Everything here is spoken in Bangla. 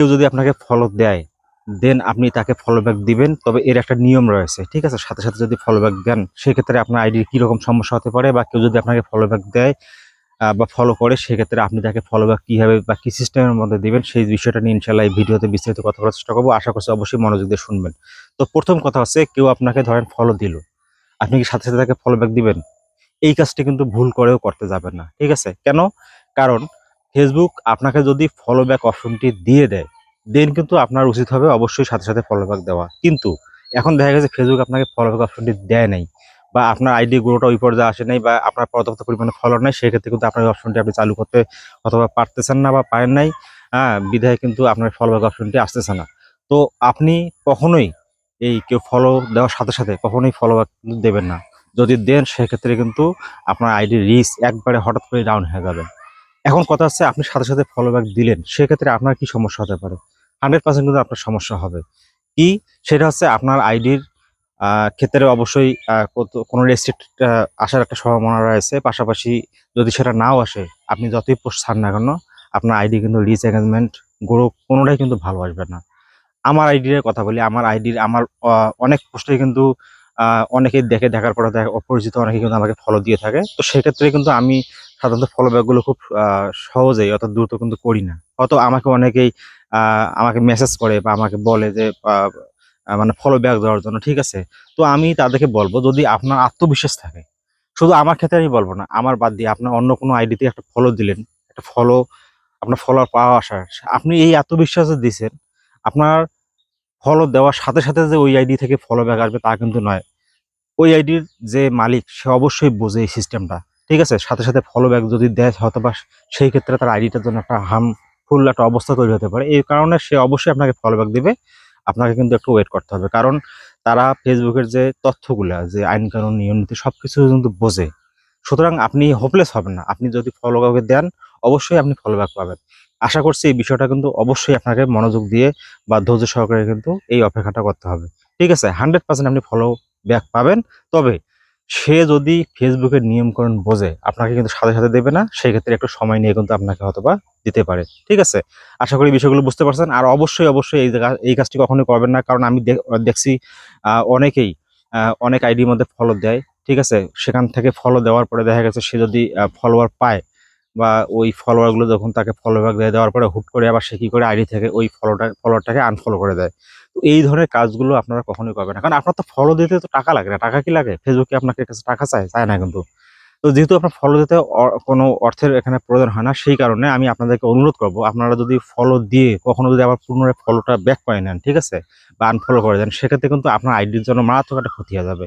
কেউ যদি আপনাকে ফলো দেয় দেন আপনি তাকে ফলো ব্যাক দিবেন। তবে এর একটা নিয়ম রয়েছে, ঠিক আছে? সাথে সাথে যদি ফলো ব্যাক দেন, সেক্ষেত্রে আপনার আইডির কীরকম সমস্যা হতে পারে বা কেউ যদি আপনাকে ফলো ব্যাক দেয় বা ফলো করে, সেক্ষেত্রে আপনি তাকে ফলো ব্যাক কীভাবে বা কী সিস্টেমের মধ্যে দিবেন, সেই বিষয়টা নিয়ে ইনশাল্লাহ এই ভিডিওতে বিস্তারিত কথা বলার চেষ্টা করব। আশা করছি অবশ্যই মনোযোগ দিয়ে শুনবেন। তো প্রথম কথা হচ্ছে, কেউ আপনাকে ধরেন ফলো দিল, আপনি কি সাথে সাথে তাকে ফলো ব্যাক দিবেন? এই কাজটি কিন্তু ভুল করেও করতে যাবেন না, ঠিক আছে? কেন? কারণ ফেসবুক আপনাকে যদি ফলো ব্যাক অপশনটি দিয়ে দেয় দেন কিন্তু আপনার উচিত হবে অবশ্যই সাথে সাথে ফলো ব্যাক দেওয়া। কিন্তু এখন দেখা গেছে ফেসবুক আপনাকে ফলো ব্যাক অপশনটি দেয় নাই বা আপনার আইডি গ্রোটা ওই পর্যায়ে আসে নাই বা আপনার পর্যাপ্ত পরিমাণে ফলো নাই, সেক্ষেত্রে কিন্তু আপনার অপশনটি আপনি চালু করতে অথবা পারতেছেন না বা পারেন নাই। হ্যাঁ বিধায় কিন্তু আপনার ফলো ব্যাক অপশনটি আসতেছে না। তো আপনি কখনোই এই কেউ ফলো দেওয়ার সাথে সাথে কখনোই ফলো ব্যাক দেবেন না। যদি দেন, সেক্ষেত্রে কিন্তু আপনার আইডি রিচ একবারে হঠাৎ করে ডাউন হয়ে যাবে। এখন কথা হচ্ছে আপনি সাথে সাথে ফলো ব্যাক দিলেন, সেক্ষেত্রে আপনার কি সমস্যা হতে পারে? হান্ড্রেড পার্সেন্ট কিন্তু আপনার সমস্যা হবে। কি? সেটা হচ্ছে আপনার আইডির ক্ষেত্রে অবশ্যই কোনো রেস্ট্রিক্ট আসার একটা সম্ভাবনা রয়েছে। পাশাপাশি যদি সেটা নাও আসে, আপনি যতই পোস্ট ছাড় না কেন, আপনার আইডি কিন্তু রিচ এঙ্গেজমেন্ট গ্রো কোনোটাই কিন্তু ভালো আসবে না। আমার আইডির কথা বলি, আমার আইডির আমার অনেক পোস্টে কিন্তু অনেকেই দেখে, দেখার পরে অপরিচিত অনেকে কিন্তু আমাকে ফলো দিয়ে থাকে। তো সেক্ষেত্রে কিন্তু আমি সাধারণত ফলো ব্যাকগুলো খুব সহজেই অত দ্রুত কিন্তু করি না। হয়তো আমাকে অনেকেই আমাকে মেসেজ করে বা আমাকে বলে যে মানে ফলো ব্যাক দেওয়ার জন্য, ঠিক আছে? তো আমি তাদেরকে বলব, যদি আপনার আত্মবিশ্বাস থাকে, শুধু আমার ক্ষেত্রে আমি বলব না, আমার বাদ দিয়ে আপনার অন্য কোনো আইডিতে একটা ফলো দিলেন, একটা ফলো আপনার ফলোয়ার পাওয়া আসার, আপনি এই আত্মবিশ্বাস যে দিছেন, আপনার ফলো দেওয়ার সাথে সাথে যে ওই আইডি থেকে ফলো ব্যাক আসবে তা কিন্তু নয়। ওই আইডির যে মালিক, সে অবশ্যই বোঝে এই সিস্টেমটা ঠিক আছে? সাথে সাথে ফলো ব্যাক যদি দেয় হয়তো বা সেই ক্ষেত্রে তার আইডিটার জন্য একটা হার্মফুল একটা অবস্থা তৈরি হতে পারে। এই কারণে সে অবশ্যই আপনাকে ফলো ব্যাক দিবে। আপনাকে কিন্তু একটু ওয়েট করতে হবে। কারণ তারা ফেসবুকের যে তথ্যগুলা, যে আইন কানুন নিয়ম নীতি সব কিছু কিন্তু বোঝে। সুতরাং আপনি হোপলেস হবেন না। আপনি যদি ফলো দেন, অবশ্যই আপনি ফলো ব্যাক পাবেন। আশা করছি এই বিষয়টা কিন্তু অবশ্যই আপনাকে মনোযোগ দিয়ে বা ধৈর্য সহকারে কিন্তু এই অপেক্ষাটা করতে হবে। ঠিক আছে? হান্ড্রেড পার্সেন্ট আপনি ফলো ব্যাক পাবেন। তবে সে যদি ফেসবুকের নিয়মকরণ বোঝে, আপনাকে কিন্তু সাথে সাথে দেবে না সেই ক্ষেত্রে একটু সময় নিয়ে কিন্তু আপনাকে হয়তোবা দিতে পারে। ঠিক আছে? আশা করি বিষয়গুলো বুঝতে পারছেন। আর অবশ্যই অবশ্যই এই এই কাজটি কখনোই করবেন না, কারণ আমি দেখ- দেখছি অনেকেই অনেক আইডির মধ্যে ফলো দেয়। ঠিক আছে? সেখান থেকে ফলো দেওয়ার পরে দেখা গেছে সে যদি ফলোয়ার পায় বা ওই ফলোয়ারগুলো যখন তাকে ফলো ব্যাক দেওয়ার পরে হুট করে আবার সে কি করে আইডি থেকে ওই ফলোটা ফলোয়ারটাকে আনফলো করে দেয়। তো এই ধরনের কাজগুলো আপনারা কখনোই করবেন না। কারণ আপনার তো ফলো দিতে তো টাকা লাগে না। টাকা কি লাগে? ফেসবুকে আপনাকে কাছে টাকা চায় চায় না কিন্তু। তো যেহেতু আপনার ফলো দিতে কোনো অর্থের এখানে প্রয়োজন হয় না, সেই কারণে আমি আপনাদেরকে অনুরোধ করব, আপনারা যদি ফলো দিয়ে, কখনো যদি আবার পুনরায় ফলোটা ব্যাক করে নেন, ঠিক আছে? বা আনফলো করে দেন, সেক্ষেত্রে কিন্তু আপনার আইডির জন্য মারাত্মক একটা ক্ষতি হয়ে যাবে।